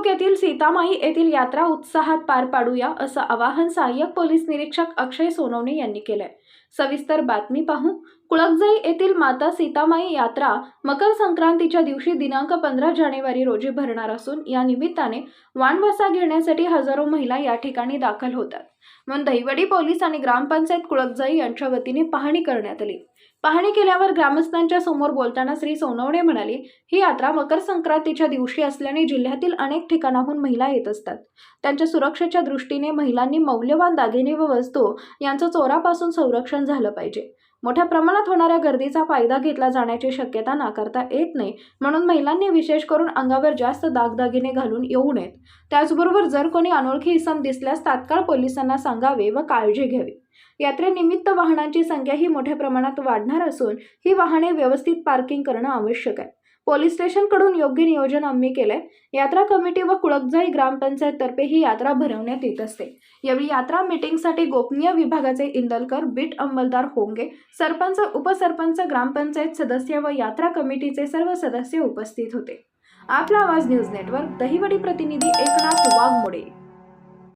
तालुक्यातील सीतामाई येथील यात्रा उत्साहात पार पाडूया असं आवाहन सहाय्यक पोलीस निरीक्षक अक्षय सोनवणे यांनी केलंय. सविस्तर बातमी पाहू कुळकजाई येथील माता सीतामाई यात्रा मकर संक्रांतीच्या दिवशी दिनांक पंधरा जानेवारी रोजी भरणार असून या निमित्ताने वाणवसा घेण्यासाठी हजारो महिला या ठिकाणी दाखल होतात. म्हणून दहिवडी पोलीस आणि ग्रामपंचायत कुळकजाई यांच्या वतीने पाहणी करण्यात आली. पाहणी केल्यावर ग्रामस्थांच्या समोर बोलताना श्री सोनवणे म्हणाले ही यात्रा मकर संक्रांतीच्या दिवशी असल्याने जिल्ह्यातील अनेक ठिकाणाहून महिला येत असतात. त्यांच्या सुरक्षेच्या दृष्टीने महिलांनी मौल्यवान दागिने व वस्तू यांचं चोरापासून संरक्षण झालं पाहिजे. मोठ्या प्रमाणात होणाऱ्या गर्दीचा फायदा घेतला जाण्याची शक्यता नाकारता येत नाही म्हणून महिलांनी विशेष करून अंगावर जास्त दागदागिने घालून येऊ नयेत. त्याचबरोबर जर कोणी अनोळखी इसम दिसल्यास तात्काळ पोलिसांना सांगावे व काळजी घ्यावी. यात्रेनिमित्त वाहनांची संख्या ही मोठ्या प्रमाणात वाढणार असून ही वाहने व्यवस्थित पार्किंग करणं आवश्यक आहे. पोलीस स्टेशनकडून योग्य नियोजन आम्ही केलंय. यात्रा कमिटी व कुळकजाई ग्रामपंचायत तर्फे ही यात्रा भरवण्यात येत असते. यावेळी यात्रा मिटिंगसाठी गोपनीय विभागाचे इंदलकर बीट अंमलदार होंगे सरपंच उपसरपंच ग्रामपंचायत सदस्य व यात्रा कमिटीचे सर्व सदस्य उपस्थित होते. आपला आवाज न्यूज नेटवर्क दहिवडी प्रतिनिधी एकनाथ वाघमोडे.